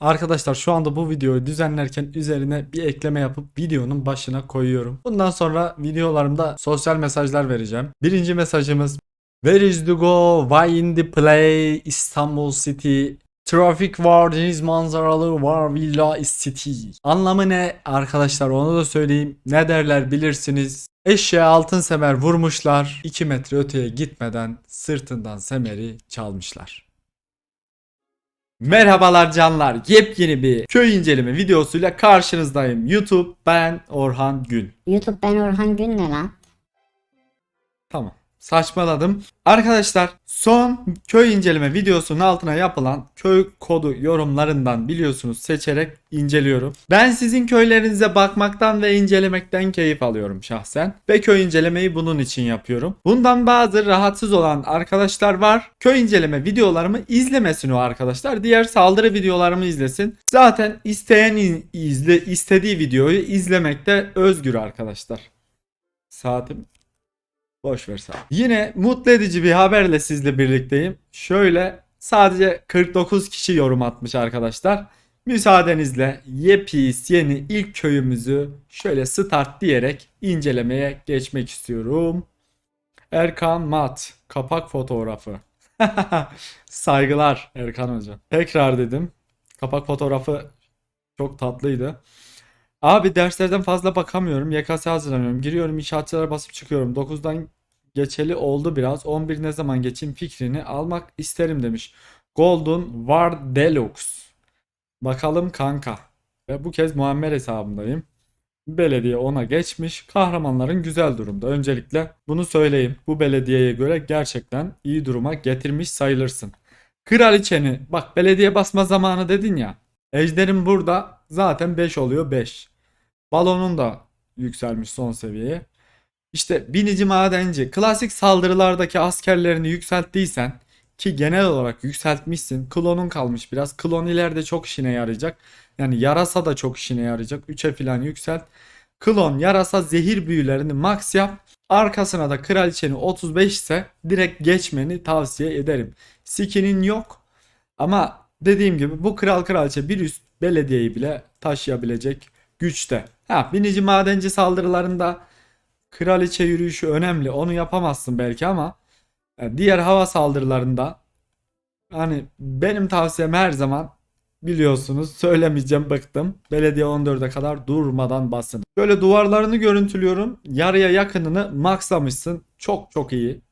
Arkadaşlar şu anda bu videoyu düzenlerken üzerine bir ekleme yapıp videonun başına koyuyorum. Bundan sonra videolarımda sosyal mesajlar vereceğim. Birinci mesajımız Where is to go? Why in the play? İstanbul City. Traffic var, deniz manzaralı var, villa is city. Anlamı ne arkadaşlar onu da söyleyeyim. Ne derler bilirsiniz. Eşeğe altın semer vurmuşlar. 2 metre öteye gitmeden sırtından semeri çalmışlar. Merhabalar canlar. Yepyeni bir köy inceleme videosuyla karşınızdayım. YouTube ben Orhan Gül. YouTube ben Orhan Gün ne lan? Tamam. Saçmaladım. Arkadaşlar son köy inceleme videosunun altına yapılan köy kodu yorumlarından biliyorsunuz seçerek inceliyorum. Ben sizin köylerinize bakmaktan ve incelemekten keyif alıyorum şahsen. Ve köy incelemeyi bunun için yapıyorum. Bundan bazı rahatsız olan arkadaşlar var. Köy inceleme videolarımı izlemesin o arkadaşlar. Diğer saldırı videolarımı izlesin. Zaten isteyen izle istediği videoyu izlemekte özgür arkadaşlar. Saatim Boş ver sağ. Yine mutlu edici bir haberle sizle birlikteyim. Şöyle sadece 49 kişi yorum atmış arkadaşlar. Müsaadenizle yepis yeni ilk köyümüzü şöyle start diyerek incelemeye geçmek istiyorum. Erkan Mat kapak fotoğrafı. Saygılar Erkan Hoca. Tekrar dedim. Kapak fotoğrafı çok tatlıydı. Abi derslerden fazla bakamıyorum. YKS hazırlanıyorum. Giriyorum inşaatçılara basıp çıkıyorum. 9'dan geçeli oldu biraz. 11 ne zaman geçeyim fikrini almak isterim demiş. Golden War Deluxe. Bakalım kanka. Ve bu kez Muammer hesabındayım. Belediye ona geçmiş. Kahramanların güzel durumda. Öncelikle bunu söyleyeyim. Bu belediyeye göre gerçekten iyi duruma getirmiş sayılırsın. Kraliçeni bak belediye basma zamanı dedin ya. Ejder'in burada zaten 5 oluyor 5. Balonun da yükselmiş son seviyeye. İşte binici madenci klasik saldırılardaki askerlerini yükselttiysen ki genel olarak yükseltmişsin. Klonun kalmış biraz. Klon ileride çok işine yarayacak. Yani yarasa da çok işine yarayacak. 3'e falan yükselt. Klon, yarasa, zehir büyülerini max yap. Arkasına da kraliçeni 35 ise direkt geçmeni tavsiye ederim. Skinin yok. Ama dediğim gibi bu kral kraliçe bir üst belediyeyi bile taşıyabilecek güçte. Ha binici madenci saldırılarında kraliçe yürüyüşü önemli. Onu yapamazsın belki ama e, diğer hava saldırılarında hani benim tavsiyem her zaman biliyorsunuz söylemeyeceğim bıktım. Belediye 14'e kadar durmadan basın. Böyle duvarlarını görüntülüyorum. Yarıya yakınını maxlamışsın. Çok çok iyi.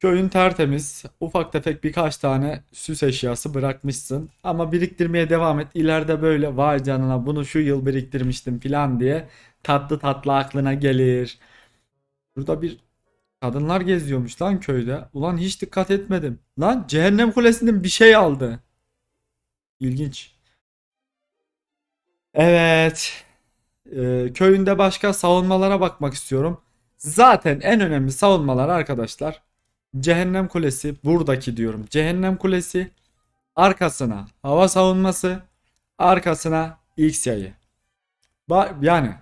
Köyün tertemiz. Ufak tefek birkaç tane süs eşyası bırakmışsın. Ama biriktirmeye devam et. İleride böyle vay canına bunu şu yıl biriktirmiştim falan diye tatlı tatlı aklına gelir. Burada bir kadınlar geziyormuş lan köyde. Ulan hiç dikkat etmedim. Lan cehennem kulesinden bir şey aldı. İlginç. Evet. Ee, köyünde başka savunmalara bakmak istiyorum. Zaten en önemli savunmalar arkadaşlar Cehennem Kulesi buradaki diyorum. Cehennem Kulesi arkasına hava savunması arkasına X yayı. Ba- yani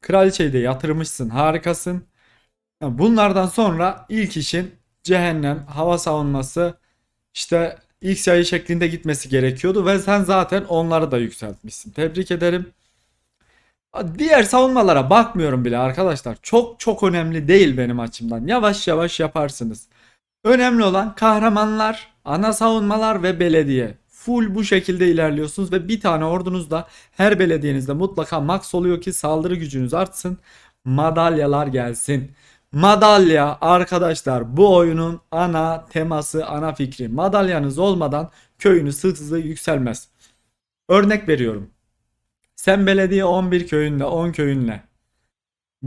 kraliçeyi de yatırmışsın harikasın. Bunlardan sonra ilk işin cehennem hava savunması işte X yayı şeklinde gitmesi gerekiyordu ve sen zaten onları da yükseltmişsin. Tebrik ederim. Diğer savunmalara bakmıyorum bile arkadaşlar. Çok çok önemli değil benim açımdan. Yavaş yavaş yaparsınız. Önemli olan kahramanlar, ana savunmalar ve belediye. Full bu şekilde ilerliyorsunuz ve bir tane ordunuzda her belediyenizde mutlaka max oluyor ki saldırı gücünüz artsın. Madalyalar gelsin. Madalya arkadaşlar bu oyunun ana teması, ana fikri. Madalyanız olmadan köyünüz hızlı yükselmez. Örnek veriyorum. Sen belediye 11 köyünle 10 köyünle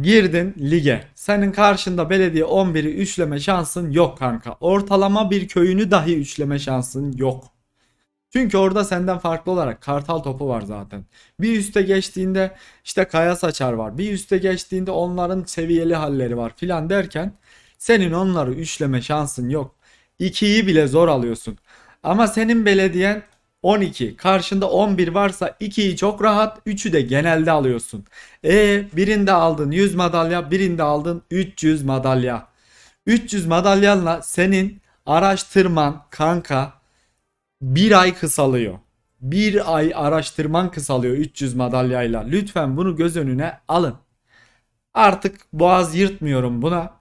girdin lige. Senin karşında belediye 11'i üçleme şansın yok kanka. Ortalama bir köyünü dahi üçleme şansın yok. Çünkü orada senden farklı olarak kartal topu var zaten. Bir üste geçtiğinde işte kaya saçar var. Bir üste geçtiğinde onların seviyeli halleri var filan derken senin onları üçleme şansın yok. 2'yi bile zor alıyorsun. Ama senin belediyen 12. Karşında 11 varsa 2'yi çok rahat, 3'ü de genelde alıyorsun. E birinde aldın 100 madalya, birinde aldın 300 madalya. 300 madalyanla senin araştırman kanka bir ay kısalıyor. Bir ay araştırman kısalıyor 300 madalyayla. Lütfen bunu göz önüne alın. Artık boğaz yırtmıyorum buna.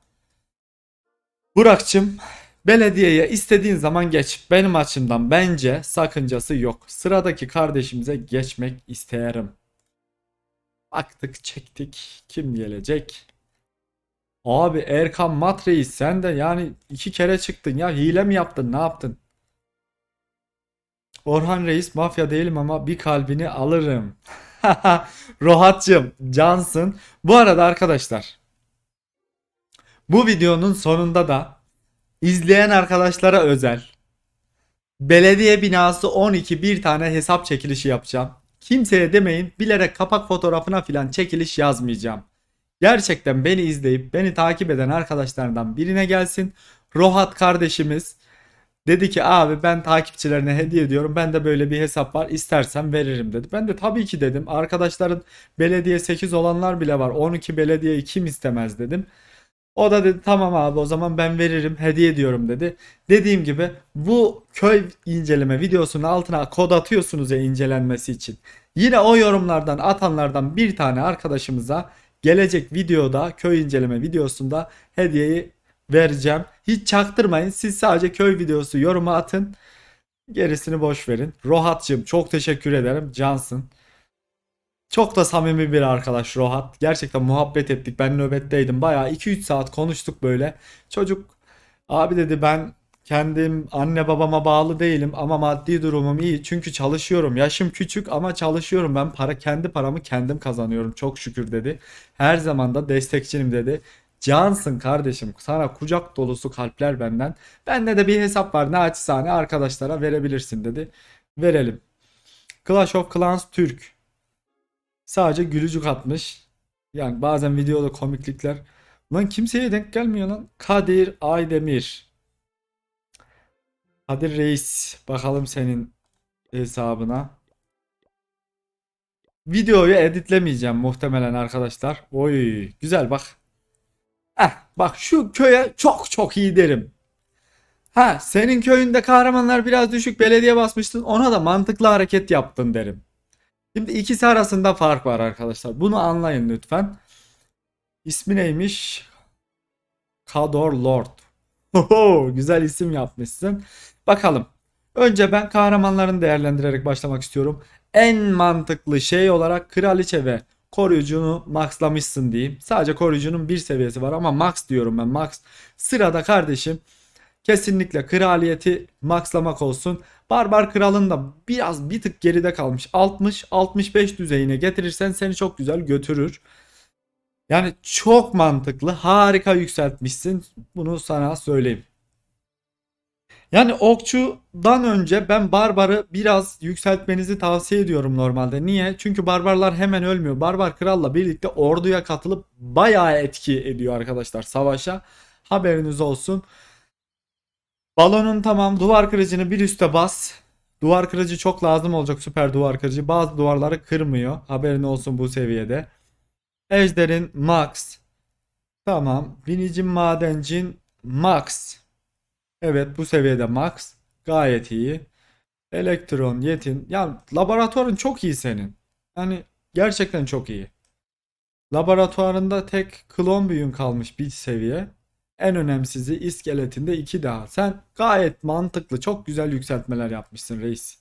Burak'cığım belediyeye istediğin zaman geç. Benim açımdan bence sakıncası yok. Sıradaki kardeşimize geçmek isterim. Baktık çektik. Kim gelecek? Abi Erkan Matreis sen de yani iki kere çıktın ya. Hile mi yaptın? Ne yaptın? Orhan Reis mafya değilim ama bir kalbini alırım. Rohat'cığım cansın. Bu arada arkadaşlar bu videonun sonunda da izleyen arkadaşlara özel belediye binası 12 bir tane hesap çekilişi yapacağım. Kimseye demeyin bilerek kapak fotoğrafına filan çekiliş yazmayacağım. Gerçekten beni izleyip beni takip eden arkadaşlardan birine gelsin. Rohat kardeşimiz dedi ki abi ben takipçilerine hediye ediyorum. Ben de böyle bir hesap var istersen veririm dedi. Ben de tabii ki dedim. Arkadaşların belediye 8 olanlar bile var. 12 belediyeyi kim istemez dedim. O da dedi tamam abi o zaman ben veririm hediye ediyorum dedi. Dediğim gibi bu köy inceleme videosunun altına kod atıyorsunuz ya incelenmesi için. Yine o yorumlardan atanlardan bir tane arkadaşımıza gelecek videoda köy inceleme videosunda hediyeyi vereceğim. Hiç çaktırmayın. Siz sadece köy videosu yoruma atın. Gerisini boş verin. Rohat'cığım çok teşekkür ederim. Cansın. Çok da samimi bir arkadaş Rohat. Gerçekten muhabbet ettik. Ben nöbetteydim. Bayağı 2-3 saat konuştuk böyle. Çocuk abi dedi ben kendim anne babama bağlı değilim ama maddi durumum iyi. Çünkü çalışıyorum. Yaşım küçük ama çalışıyorum. Ben para kendi paramı kendim kazanıyorum. Çok şükür dedi. Her zaman da destekçinim dedi. Cansın kardeşim. Sana kucak dolusu kalpler benden. Bende de bir hesap var. Naçizane arkadaşlara verebilirsin dedi. Verelim. Clash of Clans Türk. Sadece gülücük atmış. Yani bazen videoda komiklikler. Lan kimseye denk gelmiyor lan. Kadir Aydemir. Kadir Reis. Bakalım senin hesabına. Videoyu editlemeyeceğim muhtemelen arkadaşlar. Oy güzel bak. Eh bak şu köye çok çok iyi derim. Ha senin köyünde kahramanlar biraz düşük belediye basmıştın ona da mantıklı hareket yaptın derim. Şimdi ikisi arasında fark var arkadaşlar. Bunu anlayın lütfen. İsmi neymiş? Kador Lord. Oho, güzel isim yapmışsın. Bakalım. Önce ben kahramanlarını değerlendirerek başlamak istiyorum. En mantıklı şey olarak kraliçe ve koruyucunu maxlamışsın diyeyim. Sadece koruyucunun bir seviyesi var ama max diyorum ben max. Sırada kardeşim kesinlikle kraliyeti maxlamak olsun. Barbar kralın da biraz bir tık geride kalmış. 60-65 düzeyine getirirsen seni çok güzel götürür. Yani çok mantıklı. Harika yükseltmişsin. Bunu sana söyleyeyim. Yani okçudan önce ben barbarı biraz yükseltmenizi tavsiye ediyorum normalde. Niye? Çünkü barbarlar hemen ölmüyor. Barbar kralla birlikte orduya katılıp bayağı etki ediyor arkadaşlar savaşa. Haberiniz olsun. Balonun tamam duvar kırıcını bir üste bas. Duvar kırıcı çok lazım olacak süper duvar kırıcı. Bazı duvarları kırmıyor. Haberin olsun bu seviyede. Ejder'in max. Tamam. Binicin madencin max. Evet bu seviyede max. Gayet iyi. Elektron, Yetin. Ya laboratuvarın çok iyi senin. Yani gerçekten çok iyi. Laboratuvarında tek klon büyün kalmış bir seviye. En önemsizi iskeletinde 2 daha. Sen gayet mantıklı, çok güzel yükseltmeler yapmışsın reis.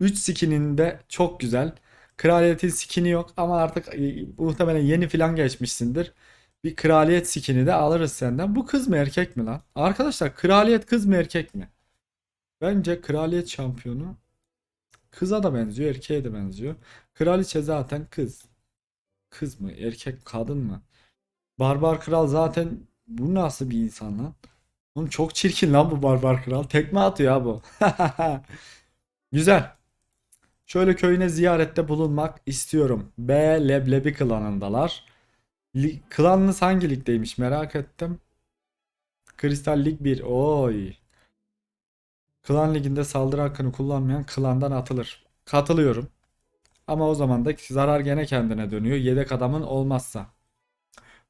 3 skininin de çok güzel. Kraliyetin skini yok ama artık e, muhtemelen yeni filan geçmişsindir. Bir kraliyet skini de alırız senden. Bu kız mı erkek mi lan? Arkadaşlar kraliyet kız mı erkek mi? Bence kraliyet şampiyonu kıza da benziyor, erkeğe de benziyor. Kraliçe zaten kız. Kız mı, erkek, kadın mı? Barbar kral zaten bu nasıl bir insan lan? Oğlum çok çirkin lan bu barbar kral. Tekme atıyor ha bu. Güzel. Şöyle köyüne ziyarette bulunmak istiyorum. B Leblebi klanındalar. Li- Klanınız hangi ligdeymiş merak ettim. Kristal Lig 1. Oy. Klan liginde saldırı hakkını kullanmayan klandan atılır. Katılıyorum. Ama o zaman da zarar gene kendine dönüyor. Yedek adamın olmazsa.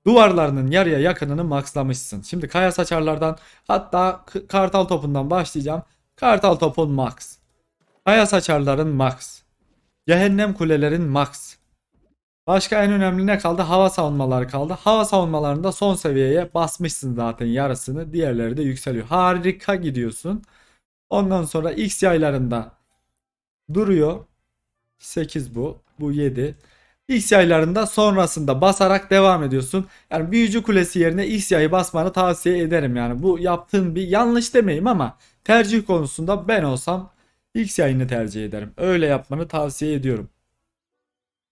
Duvarlarının yarıya yakınını maxlamışsın. Şimdi kaya saçarlardan hatta kartal topundan başlayacağım. Kartal topun max. Kaya saçarların max. Cehennem kulelerin max. Başka en önemli ne kaldı? Hava savunmaları kaldı. Hava savunmalarında son seviyeye basmışsın zaten yarısını. Diğerleri de yükseliyor. Harika gidiyorsun. Ondan sonra X yaylarında duruyor. 8 bu. Bu 7. X yaylarında sonrasında basarak devam ediyorsun. Yani büyücü kulesi yerine X yayı basmanı tavsiye ederim yani. Bu yaptığın bir yanlış demeyeyim ama tercih konusunda ben olsam X yayını tercih ederim. Öyle yapmanı tavsiye ediyorum.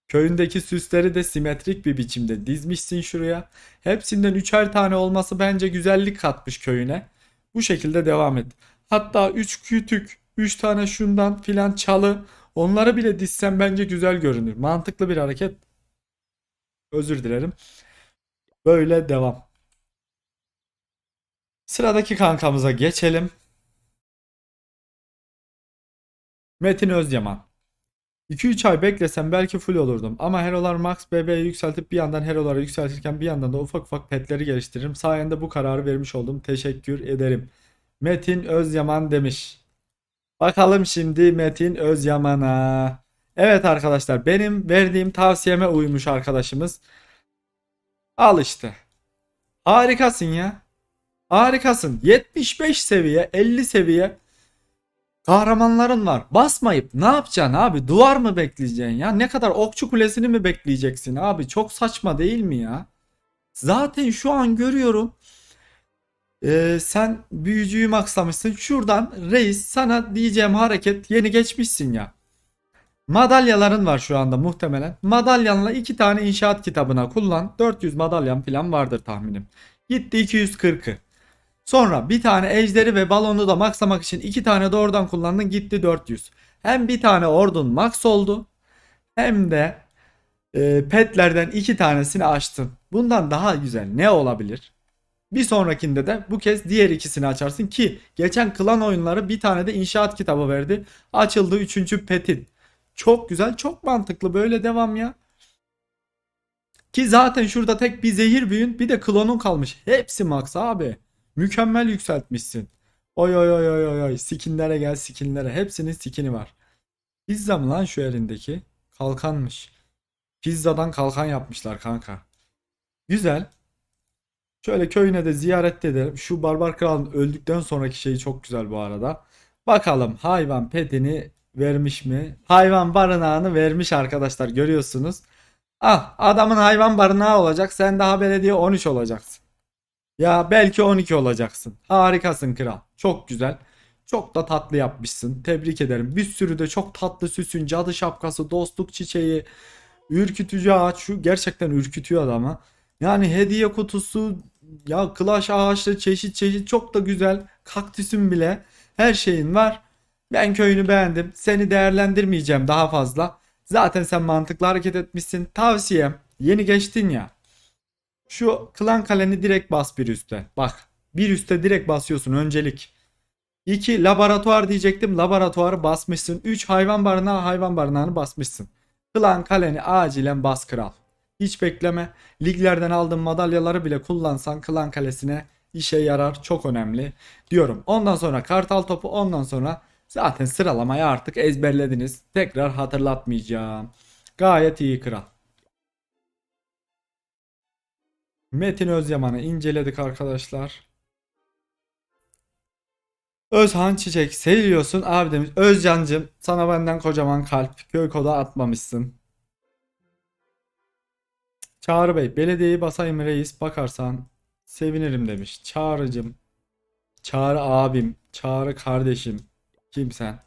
Köyündeki süsleri de simetrik bir biçimde dizmişsin şuraya. Hepsinden üçer tane olması bence güzellik katmış köyüne. Bu şekilde devam et. Hatta 3 kütük, 3 tane şundan filan çalı onları bile dizsen bence güzel görünür. Mantıklı bir hareket. Özür dilerim. Böyle devam. Sıradaki kankamıza geçelim. Metin Özyaman. 2-3 ay beklesem belki full olurdum ama Herolar Max BB'yi yükseltip bir yandan Heroları yükseltirken bir yandan da ufak ufak petleri geliştiririm. Sayende bu kararı vermiş oldum. Teşekkür ederim. Metin Özyaman demiş. Bakalım şimdi Metin Özyaman'a. Evet arkadaşlar benim verdiğim tavsiyeme uymuş arkadaşımız. Al işte. Harikasın ya. Harikasın. 75 seviye, 50 seviye kahramanların var. Basmayıp ne yapacaksın abi? Duvar mı bekleyeceksin ya? Ne kadar okçu kulesini mi bekleyeceksin abi? Çok saçma değil mi ya? Zaten şu an görüyorum. Ee, sen büyücüyü maksamışsın. Şuradan reis sana diyeceğim hareket yeni geçmişsin ya. Madalyaların var şu anda muhtemelen. Madalyanla iki tane inşaat kitabına kullan. 400 madalyan falan vardır tahminim. Gitti 240'ı. Sonra bir tane ejderi ve balonu da maxlamak için iki tane de oradan kullandın gitti 400. Hem bir tane ordun max oldu hem de e, petlerden iki tanesini açtın. Bundan daha güzel ne olabilir? Bir sonrakinde de bu kez diğer ikisini açarsın ki geçen klan oyunları bir tane de inşaat kitabı verdi. Açıldı üçüncü petin. Çok güzel çok mantıklı böyle devam ya. Ki zaten şurada tek bir zehir büyün bir de klonun kalmış. Hepsi max abi. Mükemmel yükseltmişsin. Oy oy oy oy oy oy. Skinlere gel skinlere. Hepsinin skini var. Pizza mı lan şu elindeki? Kalkanmış. Pizzadan kalkan yapmışlar kanka. Güzel. Şöyle köyüne de ziyaret edelim. Şu barbar kralın öldükten sonraki şeyi çok güzel bu arada. Bakalım hayvan petini vermiş mi? Hayvan barınağını vermiş arkadaşlar görüyorsunuz. Ah adamın hayvan barınağı olacak. Sen daha belediye 13 olacaksın. Ya belki 12 olacaksın. Harikasın kral. Çok güzel. Çok da tatlı yapmışsın. Tebrik ederim. Bir sürü de çok tatlı süsün, cadı şapkası, dostluk çiçeği, ürkütücü ağaç. Şu gerçekten ürkütüyor adamı. Yani hediye kutusu, ya klaş ağaçlı çeşit çeşit çok da güzel. Kaktüsün bile her şeyin var. Ben köyünü beğendim. Seni değerlendirmeyeceğim daha fazla. Zaten sen mantıklı hareket etmişsin. Tavsiyem yeni geçtin ya. Şu klan kaleni direkt bas bir üste. Bak bir üste direkt basıyorsun öncelik. 2 laboratuvar diyecektim. Laboratuvarı basmışsın. 3 hayvan barınağı hayvan barınağını basmışsın. Klan kaleni acilen bas kral. Hiç bekleme. Liglerden aldığın madalyaları bile kullansan klan kalesine işe yarar. Çok önemli diyorum. Ondan sonra kartal topu ondan sonra zaten sıralamayı artık ezberlediniz. Tekrar hatırlatmayacağım. Gayet iyi kral. Metin Özyaman'ı inceledik arkadaşlar. Özhan Çiçek seviyorsun abi demiş. Özcancım sana benden kocaman kalp. Köy koda atmamışsın. Çağrı Bey belediyeyi basayım reis bakarsan sevinirim demiş. Çağrıcım. Çağrı abim. Çağrı kardeşim. Kimsen?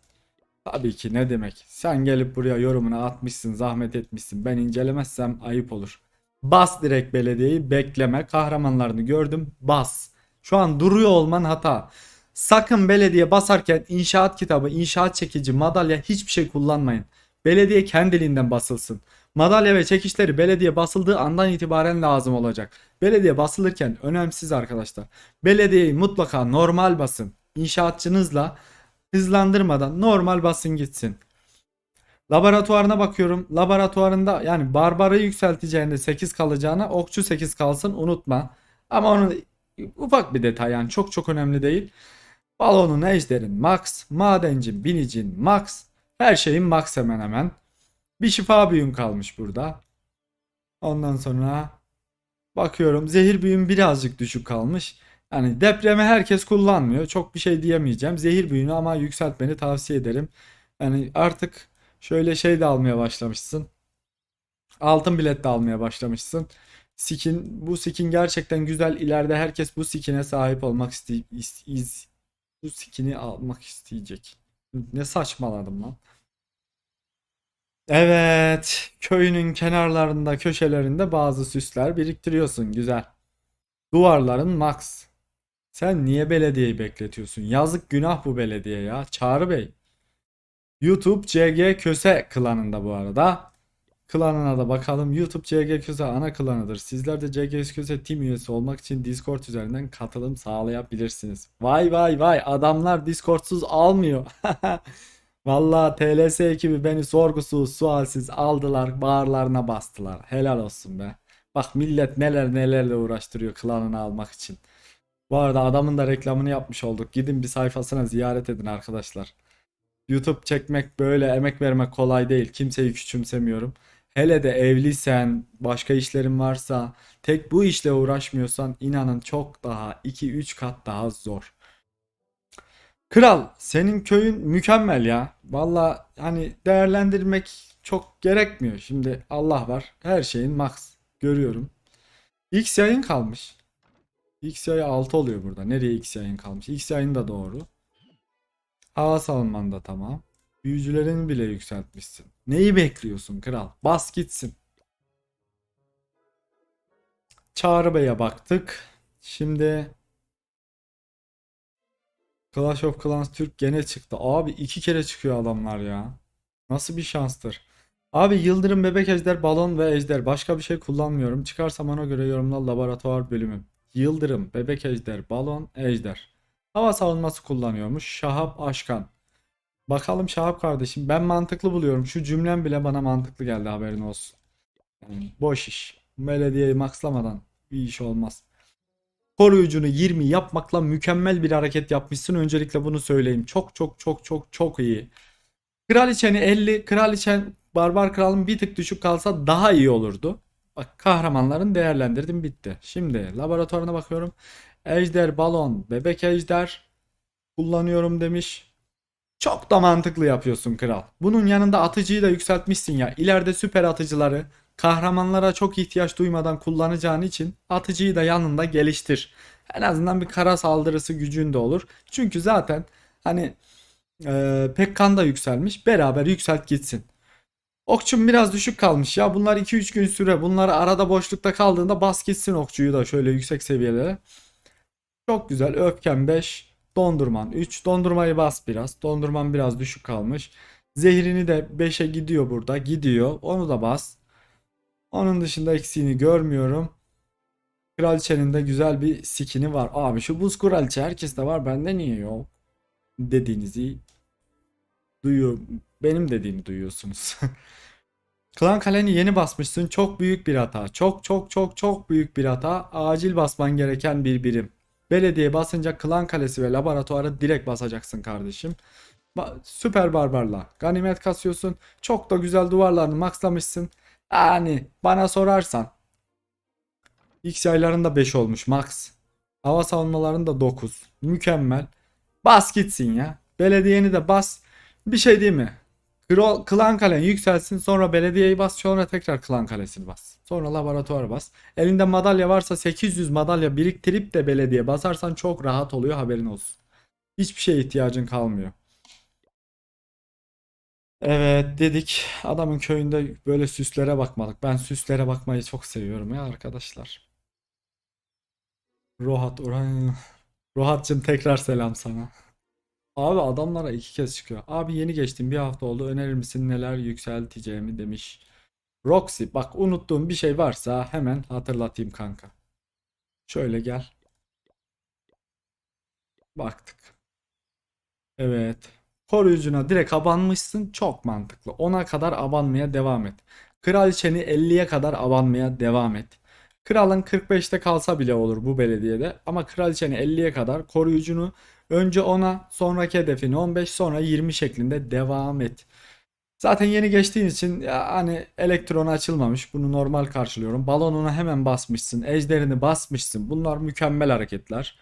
Tabii ki ne demek. Sen gelip buraya yorumunu atmışsın, zahmet etmişsin. Ben incelemezsem ayıp olur. Bas direkt belediyeyi, bekleme. Kahramanlarını gördüm, bas. Şu an duruyor olman hata. Sakın belediye basarken inşaat kitabı, inşaat çekici, madalya hiçbir şey kullanmayın. Belediye kendiliğinden basılsın. Madalya ve çekişleri belediye basıldığı andan itibaren lazım olacak. Belediye basılırken önemsiz arkadaşlar. Belediyeyi mutlaka normal basın. İnşaatçınızla hızlandırmadan normal basın gitsin. Laboratuvarına bakıyorum. Laboratuvarında yani barbarı yükselteceğinde 8 kalacağına okçu 8 kalsın unutma. Ama onun ufak bir detay yani çok çok önemli değil. Balonun ejderin max, madencin binicin max. Her şeyin max hemen hemen. Bir şifa büyüm kalmış burada. Ondan sonra bakıyorum zehir büyüm birazcık düşük kalmış. Yani depremi herkes kullanmıyor. Çok bir şey diyemeyeceğim. Zehir büyüğünü ama yükseltmeni tavsiye ederim. Yani artık şöyle şey de almaya başlamışsın. Altın bilet de almaya başlamışsın. Skin bu skin gerçekten güzel. İleride herkes bu skine sahip olmak iste is- is- bu skini almak isteyecek. Ne saçmaladım lan. Evet, köyünün kenarlarında, köşelerinde bazı süsler biriktiriyorsun. Güzel. Duvarların max. Sen niye belediyeyi bekletiyorsun? Yazık günah bu belediye ya. Çağrı Bey. YouTube CG Köse klanında bu arada. Klanına da bakalım. YouTube CG Köse ana klanıdır. Sizler de CG Köse team üyesi olmak için Discord üzerinden katılım sağlayabilirsiniz. Vay vay vay adamlar Discord'suz almıyor. Vallahi TLS ekibi beni sorgusuz sualsiz aldılar bağırlarına bastılar. Helal olsun be. Bak millet neler nelerle uğraştırıyor klanını almak için. Bu arada adamın da reklamını yapmış olduk. Gidin bir sayfasına ziyaret edin arkadaşlar. YouTube çekmek böyle emek vermek kolay değil. Kimseyi küçümsemiyorum. Hele de evliysen, başka işlerin varsa, tek bu işle uğraşmıyorsan inanın çok daha 2-3 kat daha zor. Kral, senin köyün mükemmel ya. Valla hani değerlendirmek çok gerekmiyor. Şimdi Allah var. Her şeyin max. Görüyorum. X yayın kalmış. X yayı 6 oluyor burada. Nereye X yayın kalmış? X yayın da doğru. Hava savunman da tamam. Büyücülerini bile yükseltmişsin. Neyi bekliyorsun kral? Bas gitsin. Çağrı Bey'e baktık. Şimdi Clash of Clans Türk gene çıktı. Abi iki kere çıkıyor adamlar ya. Nasıl bir şanstır. Abi Yıldırım Bebek Ejder Balon ve Ejder. Başka bir şey kullanmıyorum. Çıkarsam ona göre yorumla laboratuvar bölümü. Yıldırım Bebek Ejder Balon Ejder. Hava savunması kullanıyormuş. Şahap Aşkan. Bakalım Şahap kardeşim. Ben mantıklı buluyorum. Şu cümlem bile bana mantıklı geldi haberin olsun. Yani boş iş. Belediyeyi maxlamadan bir iş olmaz. Koruyucunu 20 yapmakla mükemmel bir hareket yapmışsın. Öncelikle bunu söyleyeyim. Çok çok çok çok çok iyi. Kraliçeni 50, kraliçen barbar kralın bir tık düşük kalsa daha iyi olurdu. Bak kahramanların değerlendirdim bitti. Şimdi laboratuvarına bakıyorum. Ejder balon, bebek ejder kullanıyorum demiş. Çok da mantıklı yapıyorsun kral. Bunun yanında atıcıyı da yükseltmişsin ya. İleride süper atıcıları kahramanlara çok ihtiyaç duymadan kullanacağın için atıcıyı da yanında geliştir. En azından bir kara saldırısı gücün de olur. Çünkü zaten hani e, Pekkan da yükselmiş. Beraber yükselt gitsin. Okçum biraz düşük kalmış ya. Bunlar 2-3 gün süre. Bunlar arada boşlukta kaldığında bas gitsin okçuyu da şöyle yüksek seviyelere. Çok güzel. Öfken 5. Dondurman 3. Dondurmayı bas biraz. Dondurman biraz düşük kalmış. Zehrini de 5'e gidiyor burada. Gidiyor. Onu da bas. Onun dışında eksiğini görmüyorum. Kraliçenin de güzel bir skini var. Abi şu buz kraliçe herkeste var. Bende niye yok? Dediğinizi duyuyor. Benim dediğimi duyuyorsunuz. Klan kaleni yeni basmışsın. Çok büyük bir hata. Çok çok çok çok büyük bir hata. Acil basman gereken bir birim. Belediye basınca klan kalesi ve laboratuvarı direkt basacaksın kardeşim. Ba- Süper barbarla ganimet kasıyorsun. Çok da güzel duvarlarını maxlamışsın. Yani bana sorarsan X yaylarında 5 olmuş max. Hava savunmalarında 9. Mükemmel. Bas gitsin ya. Belediyeni de bas. Bir şey değil mi? Kro- Klan kalen yükselsin sonra belediyeyi bas sonra tekrar klan kalesini bas. Sonra laboratuvar bas. Elinde madalya varsa 800 madalya biriktirip de belediye basarsan çok rahat oluyor haberin olsun. Hiçbir şeye ihtiyacın kalmıyor. Evet dedik adamın köyünde böyle süslere bakmadık. Ben süslere bakmayı çok seviyorum ya arkadaşlar. Rohat Orhan Rohat'cığım tekrar selam sana. Abi adamlara iki kez çıkıyor. Abi yeni geçtim bir hafta oldu önerir misin neler yükselteceğimi demiş. Roxy bak unuttuğum bir şey varsa hemen hatırlatayım kanka. Şöyle gel. Baktık. Evet. Koruyucuna direkt abanmışsın. Çok mantıklı. 10'a kadar abanmaya devam et. Kraliçeni 50'ye kadar abanmaya devam et. Kralın 45'te kalsa bile olur bu belediyede. Ama kraliçeni 50'ye kadar koruyucunu önce 10'a sonraki hedefini 15 sonra 20 şeklinde devam et. Zaten yeni geçtiğin için ya hani elektronu açılmamış. Bunu normal karşılıyorum. Balonuna hemen basmışsın. Ejderini basmışsın. Bunlar mükemmel hareketler.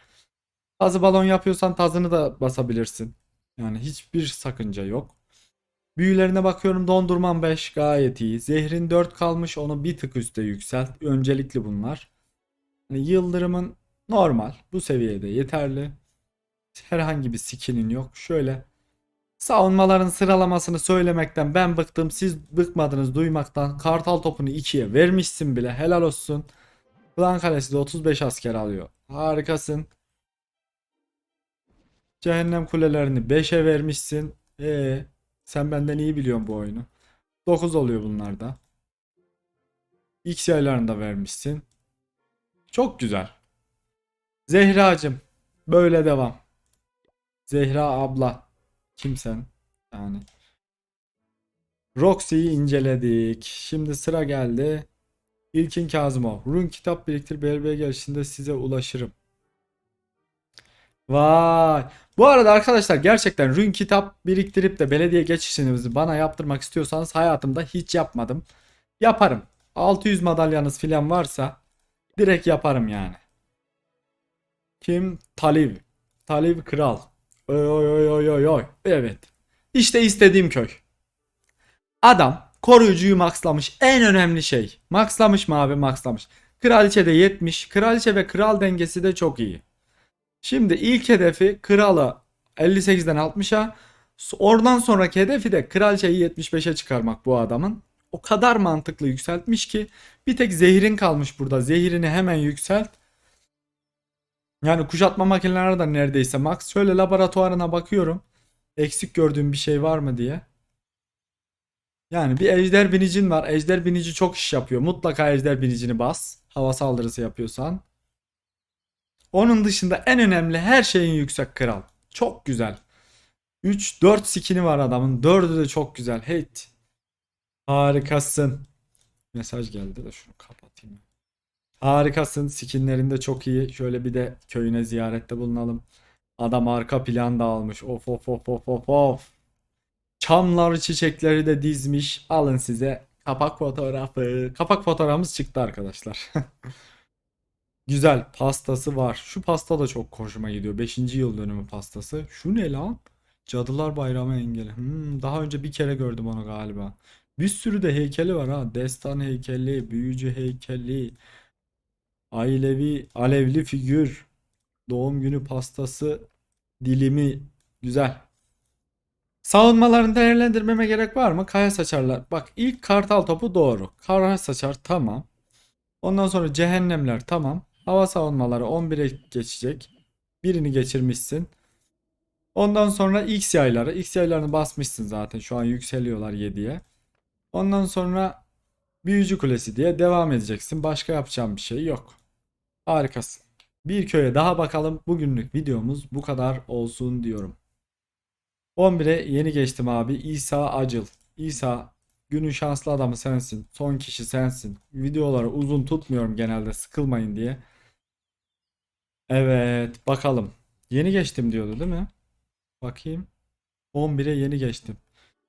Tazı balon yapıyorsan tazını da basabilirsin. Yani hiçbir sakınca yok. Büyülerine bakıyorum dondurman 5 gayet iyi. Zehrin 4 kalmış onu bir tık üste yükselt. Öncelikli bunlar. Yani yıldırımın normal bu seviyede yeterli. Herhangi bir skill'in yok. Şöyle savunmaların sıralamasını söylemekten ben bıktım. Siz bıkmadınız duymaktan. Kartal topunu 2'ye vermişsin bile. Helal olsun. Klan Kalesi de 35 asker alıyor. Harikasın. Cehennem kulelerini 5'e vermişsin. Ee, sen benden iyi biliyorsun bu oyunu. 9 oluyor bunlarda. X yaylarını da vermişsin. Çok güzel. Zehracım. Böyle devam. Zehra abla. Kimsen? Yani. Roxy'yi inceledik. Şimdi sıra geldi. İlkin Kazımov. Run kitap biriktir BLB gelişinde size ulaşırım. Vay. Bu arada arkadaşlar gerçekten rün kitap biriktirip de belediye geçişinizi bana yaptırmak istiyorsanız hayatımda hiç yapmadım. Yaparım. 600 madalyanız filan varsa direkt yaparım yani. Kim? Talib. Talib kral. Oy oy oy oy oy oy. Evet. İşte istediğim köy. Adam koruyucuyu maxlamış. En önemli şey. Maxlamış mı abi? Maxlamış. Kraliçe de 70. Kraliçe ve kral dengesi de çok iyi. Şimdi ilk hedefi kralı 58'den 60'a. Oradan sonraki hedefi de kraliçeyi 75'e çıkarmak bu adamın. O kadar mantıklı yükseltmiş ki bir tek zehrin kalmış burada. Zehirini hemen yükselt. Yani kuşatma makineleri de neredeyse max. Şöyle laboratuvarına bakıyorum. Eksik gördüğüm bir şey var mı diye. Yani bir ejder binicin var. Ejder binici çok iş yapıyor. Mutlaka ejder binicini bas. Hava saldırısı yapıyorsan. Onun dışında en önemli her şeyin yüksek kral. Çok güzel. 3 4 skin'i var adamın. 4'ü de çok güzel. Hate. Harikasın. Mesaj geldi de şunu kapatayım. Harikasın. Skinlerinde çok iyi. Şöyle bir de köyüne ziyarette bulunalım. Adam arka plan da almış. Of of of of of of. Çamları çiçekleri de dizmiş. Alın size kapak fotoğrafı. Kapak fotoğrafımız çıktı arkadaşlar. Güzel pastası var. Şu pasta da çok hoşuma gidiyor. 5. yıl dönümü pastası. Şu ne lan? Cadılar Bayramı engeli. Hmm, daha önce bir kere gördüm onu galiba. Bir sürü de heykeli var ha. Destan heykeli, büyücü heykeli, ailevi, alevli figür, doğum günü pastası, dilimi. Güzel. Savunmalarını değerlendirmeme gerek var mı? Kaya saçarlar. Bak ilk kartal topu doğru. Kara saçar tamam. Ondan sonra cehennemler tamam. Hava savunmaları 11'e geçecek. Birini geçirmişsin. Ondan sonra X yayları. X yaylarını basmışsın zaten. Şu an yükseliyorlar 7'ye. Ondan sonra Büyücü Kulesi diye devam edeceksin. Başka yapacağım bir şey yok. Harikasın. Bir köye daha bakalım. Bugünlük videomuz bu kadar olsun diyorum. 11'e yeni geçtim abi. İsa Acıl. İsa günün şanslı adamı sensin. Son kişi sensin. Videoları uzun tutmuyorum genelde sıkılmayın diye. Evet bakalım. Yeni geçtim diyordu değil mi? Bakayım. 11'e yeni geçtim.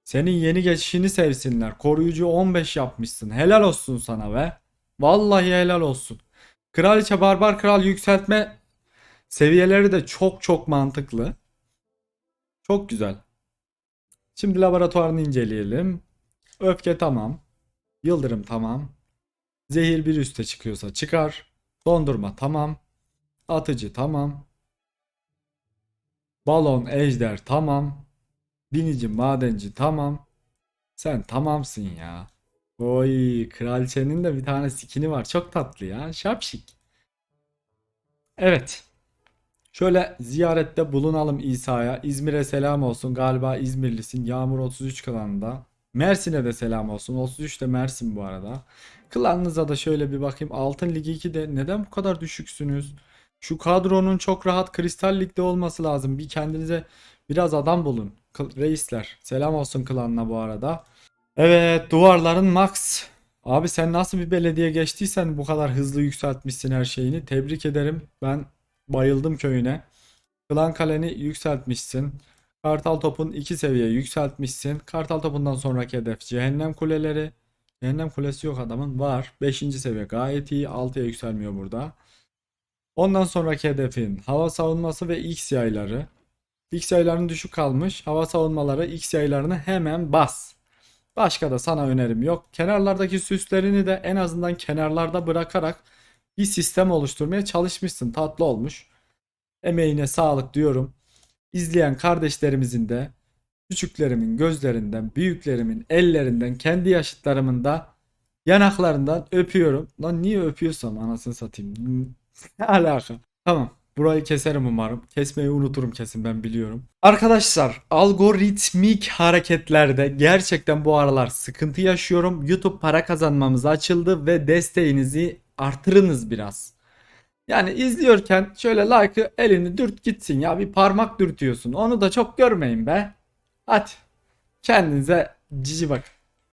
Senin yeni geçişini sevsinler. Koruyucu 15 yapmışsın. Helal olsun sana be. Vallahi helal olsun. Kraliçe Barbar Kral yükseltme seviyeleri de çok çok mantıklı. Çok güzel. Şimdi laboratuvarını inceleyelim. Öfke tamam. Yıldırım tamam. Zehir bir üste çıkıyorsa çıkar. Dondurma tamam. Atıcı tamam. Balon ejder tamam. Binici madenci tamam. Sen tamamsın ya. Oy kraliçenin de bir tane skini var. Çok tatlı ya. Şapşik. Evet. Şöyle ziyarette bulunalım İsa'ya. İzmir'e selam olsun. Galiba İzmirlisin. Yağmur 33 klanında. Mersin'e de selam olsun. 33 de Mersin bu arada. Klanınıza da şöyle bir bakayım. Altın Ligi 2'de neden bu kadar düşüksünüz? Şu kadronun çok rahat Kristal Lig'de olması lazım. Bir kendinize biraz adam bulun. Reisler. Selam olsun klanına bu arada. Evet duvarların max. Abi sen nasıl bir belediye geçtiysen bu kadar hızlı yükseltmişsin her şeyini. Tebrik ederim. Ben bayıldım köyüne. Klan kaleni yükseltmişsin. Kartal topun 2 seviye yükseltmişsin. Kartal topundan sonraki hedef cehennem kuleleri. Cehennem kulesi yok adamın. Var. 5. seviye gayet iyi. 6'ya yükselmiyor burada. Ondan sonraki hedefin hava savunması ve X yayları. X yaylarının düşük kalmış. Hava savunmaları X yaylarını hemen bas. Başka da sana önerim yok. Kenarlardaki süslerini de en azından kenarlarda bırakarak bir sistem oluşturmaya çalışmışsın. Tatlı olmuş. Emeğine sağlık diyorum. İzleyen kardeşlerimizin de küçüklerimin gözlerinden, büyüklerimin ellerinden, kendi yaşıtlarımın da yanaklarından öpüyorum. Lan niye öpüyorsam anasını satayım. Ne alaka? Tamam. Burayı keserim umarım. Kesmeyi unuturum kesin ben biliyorum. Arkadaşlar algoritmik hareketlerde gerçekten bu aralar sıkıntı yaşıyorum. YouTube para kazanmamız açıldı ve desteğinizi artırınız biraz. Yani izliyorken şöyle like'ı elini dürt gitsin ya bir parmak dürtüyorsun. Onu da çok görmeyin be. Hadi kendinize cici bak.